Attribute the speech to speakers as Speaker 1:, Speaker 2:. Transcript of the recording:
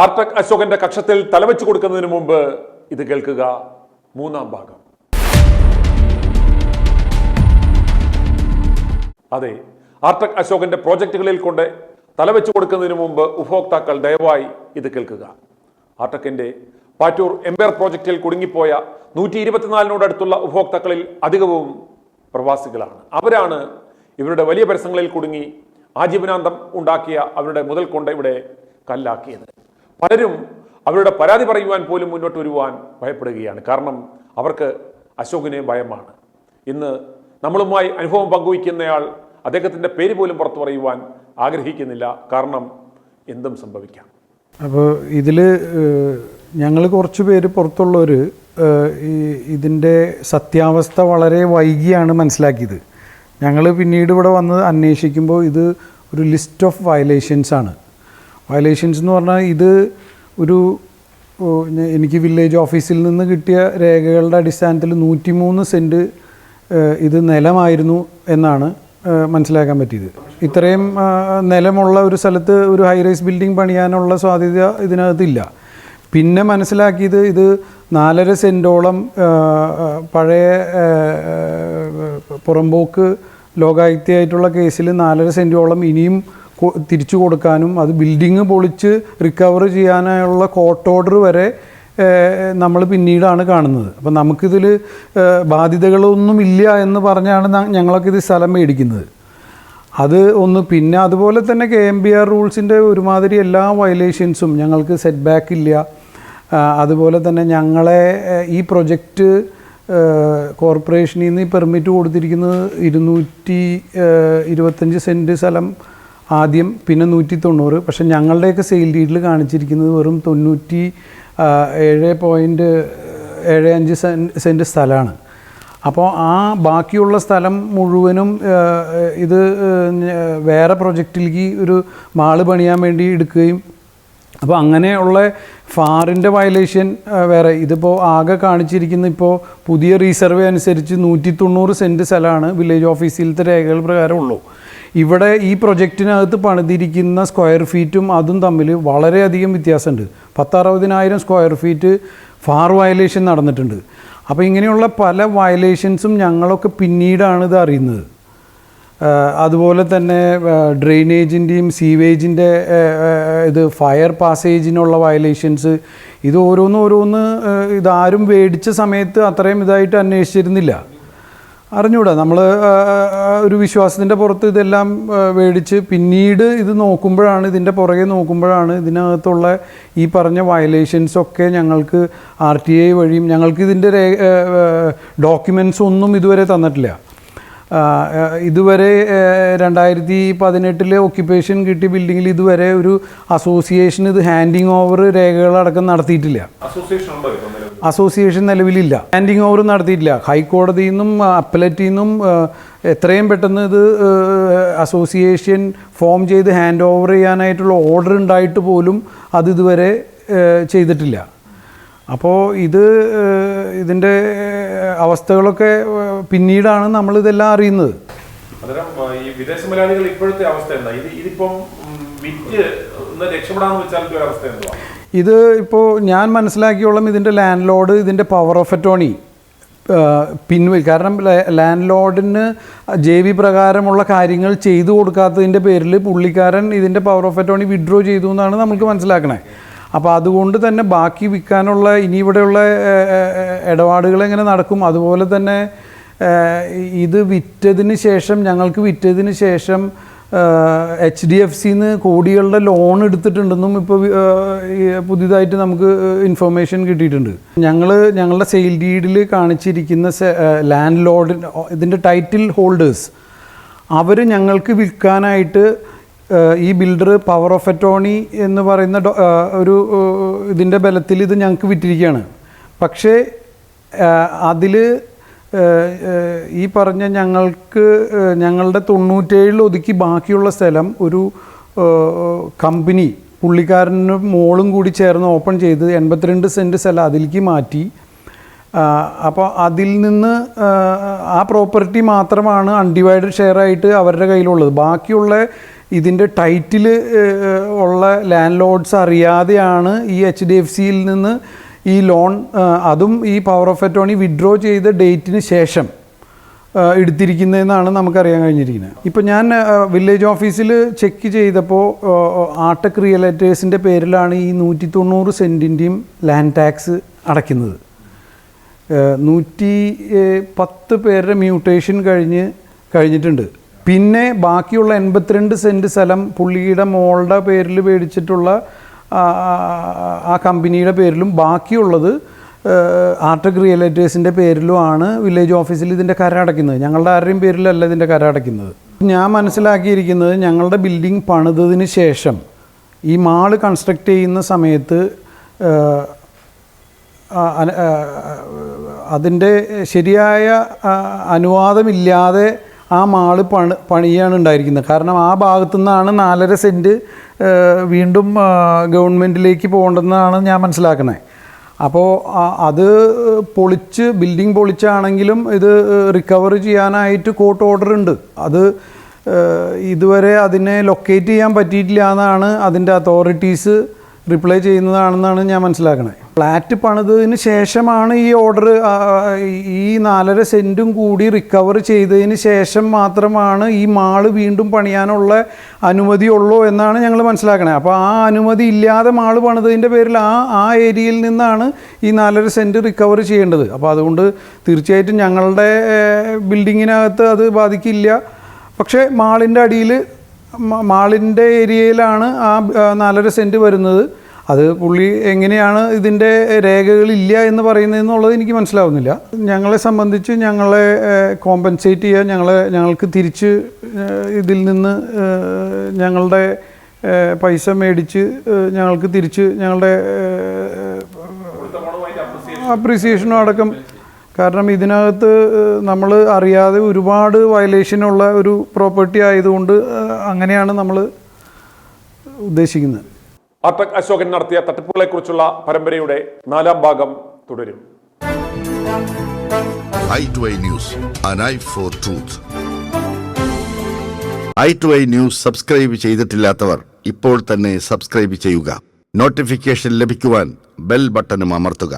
Speaker 1: ആർട്ടക് അശോകന്റെ കക്ഷത്തിൽ തലവെച്ച് കൊടുക്കുന്നതിന് മുമ്പ് ഇത് കേൾക്കുക. മൂന്നാം ഭാഗം. അതെ ആർട്ടക് അശോകന്റെ പ്രോജക്റ്റുകളിൽ കൊണ്ട് തലവെച്ച് കൊടുക്കുന്നതിന് മുമ്പ് ഉപഭോക്താക്കൾ ദയവായി ഇത് കേൾക്കുക. ആർട്ടക്കിന്റെ പാറ്റൂർ എംപയർ പ്രോജക്റ്റിൽ കുടുങ്ങിപ്പോയ നൂറ്റി ഇരുപത്തിനാലിനോടടുത്തുള്ള ഉപഭോക്താക്കളിൽ അധികവും പ്രവാസികളാണ്. അവരാണ് ഇവരുടെ വലിയ പരസ്യങ്ങളിൽ കുടുങ്ങി ആജീവനാന്തം ഉണ്ടാക്കിയ അവരുടെ മുതൽ കൊണ്ട് ഇവിടെ കല്ലാക്കിയത്. പലരും അവരുടെ പരാതി പറയുവാൻ പോലും മുന്നോട്ട് വരുവാൻ ഭയപ്പെടുകയാണ്. കാരണം അവർക്ക് അശോകിനെ ഭയമാണ്. ഇന്ന് നമ്മളുമായി അനുഭവം പങ്കുവയ്ക്കുന്നയാൾ അദ്ദേഹത്തിന്റെ പേര് പോലും പുറത്തു പറയുവാൻ ആഗ്രഹിക്കുന്നില്ല. കാരണം എന്തും സംഭവിക്കാം.
Speaker 2: അപ്പോൾ ഇതിൽ ഞങ്ങൾ കുറച്ച് പേര് പുറത്തുള്ളവർ ഈ ഇതിന്റെ സത്യാവസ്ഥ വളരെ വൈകിയാണ് മനസ്സിലാക്കിയത്. ഞങ്ങൾ പിന്നീട് ഇവിടെ വന്ന് അന്വേഷിക്കുമ്പോൾ ഇത് ഒരു ലിസ്റ്റ് ഓഫ് വയലേഷൻസ് ആണ് വയലേഷൻസ് എന്ന് പറഞ്ഞാൽ ഇത് ഒരു എനിക്ക് വില്ലേജ് ഓഫീസിൽ നിന്ന് കിട്ടിയ രേഖകളുടെ അടിസ്ഥാനത്തിൽ നൂറ്റിമൂന്ന് സെന്റ് ഇത് നിലമായിരുന്നു എന്നാണ് മനസ്സിലാക്കാൻ പറ്റിയത്. ഇത്രയും നിലമുള്ള ഒരു സ്ഥലത്ത് ഒരു ഹൈറൈസ് ബിൽഡിംഗ് പണിയാനുള്ള സാധ്യത ഇതിനകത്തില്ല. പിന്നെ മനസ്സിലാക്കിയത് ഇത് നാലര സെന്റോളം പഴയ പുറമ്പോക്ക് ലോകായുക്തിയായിട്ടുള്ള കേസിൽ നാലര സെന്റോളം ഇനിയും തിരിച്ചു കൊടുക്കാനും അത് ബിൽഡിങ് പൊളിച്ച് റിക്കവർ ചെയ്യാനായുള്ള കോർട്ട് ഓർഡർ വരെ നമ്മൾ പിന്നീടാണ് കാണുന്നത്. അപ്പം നമുക്കിതിൽ ബാധ്യതകളൊന്നും ഇല്ല എന്ന് പറഞ്ഞാണ് ഞങ്ങളൊക്കെ ഇത് സ്ഥലം മേടിക്കുന്നത്. അത് ഒന്ന് പിന്നെ അതുപോലെ തന്നെ കെ എം ബി ആർ റൂൾസിന്റെ ഒരുമാതിരി എല്ലാ വയലേഷൻസും ഞങ്ങൾക്ക് സെറ്റ് ബാക്ക് ഇല്ല അതുപോലെ തന്നെ ഞങ്ങളെ ഈ പ്രൊജക്റ്റ് കോർപ്പറേഷനിൽ നിന്ന് പെർമിറ്റ് കൊടുത്തിരിക്കുന്നത് ഇരുന്നൂറ്റി ഇരുപത്തഞ്ച് സെന്റ് സ്ഥലം ആദ്യം പിന്നെ നൂറ്റി തൊണ്ണൂറ് പക്ഷേ ഞങ്ങളുടെയൊക്കെ സെയിൽ ഡീഡിൽ കാണിച്ചിരിക്കുന്നത് വെറും തൊണ്ണൂറ്റി ഏഴ് പോയിന്റ് ഏഴ് അഞ്ച് സെൻ- സെന്റ് സ്ഥലമാണ്. അപ്പോൾ ആ ബാക്കിയുള്ള സ്ഥലം മുഴുവനും ഇത് വേറെ പ്രൊജക്റ്റിലേക്ക് ഒരു മാൾ പണിയാൻ വേണ്ടി എടുക്കുകയും അപ്പോൾ അങ്ങനെയുള്ള ഫാറിന്റെ വയലേഷൻ വേറെ ഇതിപ്പോൾ ആകെ കാണിച്ചിരിക്കുന്ന ഇപ്പോൾ പുതിയ റീസർവേ അനുസരിച്ച് നൂറ്റി തൊണ്ണൂറ് സെന്റ് സ്ഥലമാണ് വില്ലേജ് ഓഫീസിലത്തെ രേഖകൾ പ്രകാരം ഉള്ളൂ ഇവിടെ ഈ പ്രൊജക്റ്റിനകത്ത് പണിതിരിക്കുന്ന സ്ക്വയർ ഫീറ്റും അതും തമ്മിൽ വളരെയധികം വ്യത്യാസമുണ്ട്. പത്തറുപതിനായിരം സ്ക്വയർ ഫീറ്റ് ഫാർ വയലേഷൻ നടന്നിട്ടുണ്ട്. അപ്പോൾ ഇങ്ങനെയുള്ള പല വയലേഷൻസും ഞങ്ങളൊക്കെ പിന്നീടാണ് ഇത് അറിയുന്നത്. അതുപോലെ തന്നെ ഡ്രെയിനേജിന്റെയും സീവേജിന്റെ ഇത് ഫയർ പാസേജിനുള്ള വയലേഷൻസ് ഇത് ഓരോന്ന് ഓരോന്ന് ഇതാരും മേടിച്ച സമയത്ത് അത്രയും ഇതായിട്ട് അന്വേഷിച്ചിരുന്നില്ല. അറിഞ്ഞൂടാ. നമ്മൾ ഒരു വിശ്വാസത്തിന്റെ പുറത്ത് ഇതെല്ലാം മേടിച്ച് പിന്നീട് ഇത് നോക്കുമ്പോഴാണ് ഇതിന്റെ പുറകെ നോക്കുമ്പോഴാണ് ഇതിനകത്തുള്ള ഈ പറഞ്ഞ വയലേഷൻസ് ഒക്കെ ഞങ്ങൾക്ക് ആർ ടി ഐ വഴിയും ഞങ്ങൾക്ക് ഇതിന്റെ ഡോക്യുമെന്റ്സ് ഒന്നും ഇതുവരെ തന്നിട്ടില്ല. ഇതുവരെ രണ്ടായിരത്തി പതിനെട്ടിലെ ഒക്യുപ്പേഷൻ കിട്ടിയ ബിൽഡിങ്ങിൽ ഇതുവരെ ഒരു അസോസിയേഷൻ ഇത് ഹാൻഡിങ് ഓവർ രേഖകളടക്കം നടത്തിയിട്ടില്ല.
Speaker 1: അസോസിയേഷൻ
Speaker 2: നിലവിലില്ല. സ്റ്റാൻഡിങ് ഓവർ നടത്തിയിട്ടില്ല. ഹൈക്കോടതിയിൽ നിന്നും അപ്പലറ്റിൽ നിന്നും എത്രയും പെട്ടെന്ന് ഇത് അസോസിയേഷൻ ഫോം ചെയ്ത് ഹാൻഡ് ഓവർ ചെയ്യാനായിട്ടുള്ള ഓർഡർ ഉണ്ടായിട്ട് പോലും അത് ഇതുവരെ ചെയ്തിട്ടില്ല. അപ്പോൾ ഇത് ഇതിന്റെ അവസ്ഥകളൊക്കെ പിന്നീടാണ് നമ്മളിതെല്ലാം അറിയുന്നത്.
Speaker 1: ഈ വിദേശ ഇപ്പോഴത്തെ അവസ്ഥ എന്താ? ഇത് ഇതിപ്പം വിറ്റ് രക്ഷപ്പെടാന്ന് വെച്ചാൽ അവസ്ഥ
Speaker 2: ഇത് ഇപ്പോൾ ഞാൻ മനസ്സിലാക്കിയോളം ഇതിന്റെ ലാൻഡ് ലോഡ് ഇതിന്റെ പവർ ഓഫ് അറ്റോണി പിൻവലി കാരണം ലാൻഡ് ലോഡിന് ജെ വി പ്രകാരമുള്ള കാര്യങ്ങൾ ചെയ്തു കൊടുക്കാത്തതിന്റെ പേരിൽ പുള്ളിക്കാരൻ ഇതിന്റെ പവർ ഓഫ് അറ്റോണി വിഡ്രോ ചെയ്തു എന്നാണ് നമുക്ക് മനസ്സിലാക്കണേ. അപ്പോൾ അതുകൊണ്ട് തന്നെ ബാക്കി വിൽക്കാനുള്ള ഇനി ഇവിടെയുള്ള ഇടപാടുകൾ എങ്ങനെ നടക്കും? അതുപോലെ തന്നെ ഇത് വിറ്റതിന് ശേഷം ഞങ്ങൾക്ക് വിറ്റതിന് ശേഷം എച്ച് ഡി എഫ് സിന്ന് കോടികളുടെ ലോൺ എടുത്തിട്ടുണ്ടെന്നും ഇപ്പോൾ പുതിയതായിട്ട് നമുക്ക് ഇൻഫർമേഷൻ കിട്ടിയിട്ടുണ്ട്. ഞങ്ങൾ ഞങ്ങളുടെ സെയിൽ ഡീഡിൽ കാണിച്ചിരിക്കുന്ന ലാൻഡ് ലോഡ് ഇതിന്റെ ടൈറ്റിൽ ഹോൾഡേഴ്സ് അവർ ഞങ്ങൾക്ക് വിൽക്കാനായിട്ട് ഈ ബിൽഡർ പവർ ഓഫ് അറ്റോണി എന്ന് പറയുന്ന ഒരു ഇതിന്റെ ബലത്തിൽ ഇത് ഞങ്ങൾക്ക് വിറ്റിരിക്കുകയാണ്. പക്ഷേ അതിൽ ഈ പറഞ്ഞ ഞങ്ങൾക്ക് ഞങ്ങളുടെ തൊണ്ണൂറ്റേഴിൽ ഒതുക്കി ബാക്കിയുള്ള സ്ഥലം ഒരു കമ്പനി പുള്ളിക്കാരനും മോളും കൂടി ചേർന്ന് ഓപ്പൺ ചെയ്ത് എൺപത്തിരണ്ട് സെന്റ് സ്ഥലം അതിലേക്ക് മാറ്റി. അപ്പോൾ അതിൽ നിന്ന് ആ, ആ പ്രോപ്പർട്ടി മാത്രമാണ് അൺഡിവൈഡഡ് ഷെയർ ആയിട്ട് അവരുടെ കയ്യിലുള്ളത്. ബാക്കിയുള്ള ഇതിന്റെ ടൈറ്റിൽ ഉള്ള ലാൻഡ് ലോഡ്സ് അറിയാതെയാണ് ഈ എച്ച് ഡി എഫ് സിയിൽ നിന്ന് ഈ ലോൺ അതും ഈ പവർ ഓഫ് അറ്റോണി വിഡ്രോ ചെയ്ത ഡേറ്റിന് ശേഷം എടുത്തിരിക്കുന്നതെന്നാണ് നമുക്കറിയാൻ കഴിഞ്ഞിരിക്കുന്നത്. ഇപ്പോൾ ഞാൻ വില്ലേജ് ഓഫീസിൽ ചെക്ക് ചെയ്തപ്പോൾ ആട്ടക് റിയലേറ്റേഴ്സിന്റെ പേരിലാണ് ഈ നൂറ്റി തൊണ്ണൂറ് സെന്റിന്റെയും ലാൻഡ് ടാക്സ് അടയ്ക്കുന്നത് നൂറ്റി പത്ത് പേരുടെ മ്യൂട്ടേഷൻ കഴിഞ്ഞ് കഴിഞ്ഞിട്ടുണ്ട്. പിന്നെ ബാക്കിയുള്ള എൺപത്തിരണ്ട് സെന്റ് സ്ഥലം പുള്ളിയുടെ മോളുടെ പേരിൽ മേടിച്ചിട്ടുള്ള ആ, കമ്പനിയുടെ പേരിലും ബാക്കിയുള്ളത് ആർട്ടക് റിയലേറ്റേഴ്സിന്റെ പേരിലുമാണ് വില്ലേജ് ഓഫീസിൽ ഇതിന്റെ കര അടയ്ക്കുന്നത്. ഞങ്ങളുടെ ആരുടെയും പേരിലല്ല ഇതിന്റെ കര അടയ്ക്കുന്നത്. ഞാൻ മനസ്സിലാക്കിയിരിക്കുന്നത് ഞങ്ങളുടെ ബിൽഡിംഗ് പണിതതിന് ശേഷം ഈ മാൾ കൺസ്ട്രക്റ്റ് ചെയ്യുന്ന സമയത്ത് അതിന്റെ ശരിയായ അനുവാദമില്ലാതെ ആ മാൾ പണി പണിയാണ് ഉണ്ടായിരിക്കുന്നത്. കാരണം ആ ഭാഗത്തു നിന്നാണ് നാലര സെന്റ് വീണ്ടും ഗവൺമെന്റിലേക്ക് പോകേണ്ടതെന്നാണ് ഞാൻ മനസ്സിലാക്കുന്നത് അപ്പോൾ അത് പൊളിച്ച് ബിൽഡിംഗ് പൊളിച്ചാണെങ്കിലും ഇത് റിക്കവർ ചെയ്യാനായിട്ട് കോർട്ട് ഓർഡർ ഉണ്ട് അത് ഇതുവരെ അതിനെ ലൊക്കേറ്റ് ചെയ്യാൻ പറ്റിയിട്ടില്ല എന്നാണ് അതിന്റെ അതോറിറ്റീസ് റിപ്ലൈ ചെയ്യുന്നതാണെന്നാണ് ഞാൻ മനസ്സിലാക്കണേ. ഫ്ലാറ്റ് പണിതതിന് ശേഷമാണ് ഈ ഓർഡർ ഈ നാലര സെന്റും കൂടി റിക്കവർ ചെയ്തതിന് ശേഷം മാത്രമാണ് ഈ മാൾ വീണ്ടും പണിയാനുള്ള അനുമതി ഉള്ളോ എന്നാണ് ഞങ്ങൾ മനസ്സിലാക്കണേ. അപ്പോൾ ആ അനുമതി ഇല്ലാതെ മാൾ പണിതതിന്റെ പേരിൽ ആ ആ ഏരിയയിൽ നിന്നാണ് ഈ നാലര സെന്റ് റിക്കവർ ചെയ്യേണ്ടത്. അപ്പോൾ അതുകൊണ്ട് തീർച്ചയായിട്ടും ഞങ്ങളുടെ ബിൽഡിങ്ങിനകത്ത് അത് ബാധിക്കില്ല. പക്ഷേ മാളിന്റെ അടിയിൽ മാളിന്റെ ഏരിയയിലാണ് ആ നാലര സെന്റ് വരുന്നത്. അത് പുള്ളി എങ്ങനെയാണ് ഇതിന്റെ രേഖകളില്ല എന്ന് പറയുന്നതെന്നുള്ളത് എനിക്ക് മനസ്സിലാവുന്നില്ല. ഞങ്ങളെ സംബന്ധിച്ച് ഞങ്ങളെ കോമ്പൻസേറ്റ് ചെയ്യുക ഞങ്ങളെ ഞങ്ങൾക്ക് തിരിച്ച് ഇതിൽ നിന്ന് ഞങ്ങളുടെ പൈസ മേടിച്ച് ഞങ്ങൾക്ക് തിരിച്ച് ഞങ്ങളുടെ അപ്രീസിയേഷനും അടക്കം കാരണം ഇതിനകത്ത് നമ്മൾ അറിയാതെ ഒരുപാട് വയലേഷനുള്ള ഒരു പ്രോപ്പർട്ടി ആയതുകൊണ്ട് അങ്ങനെയാണ് നമ്മൾ ഉദ്ദേശിക്കുന്നത്.
Speaker 1: ആർട്ടക് അശോകൻ നടത്തിയ തട്ടിപ്പുകളെക്കുറിച്ചുള്ള പരമ്പരയുടെ നാലാം ഭാഗം തുടരും.
Speaker 3: I to I news, an eye for truth. I to I news subscribe ചെയ്തിട്ടില്ലാത്തവർ ഇപ്പോൾ തന്നെ സബ്സ്ക്രൈബ് ചെയ്യുക. നോട്ടിഫിക്കേഷൻ ലഭിക്കുവാൻ ബെൽ ബട്ടണും അമർത്തുക.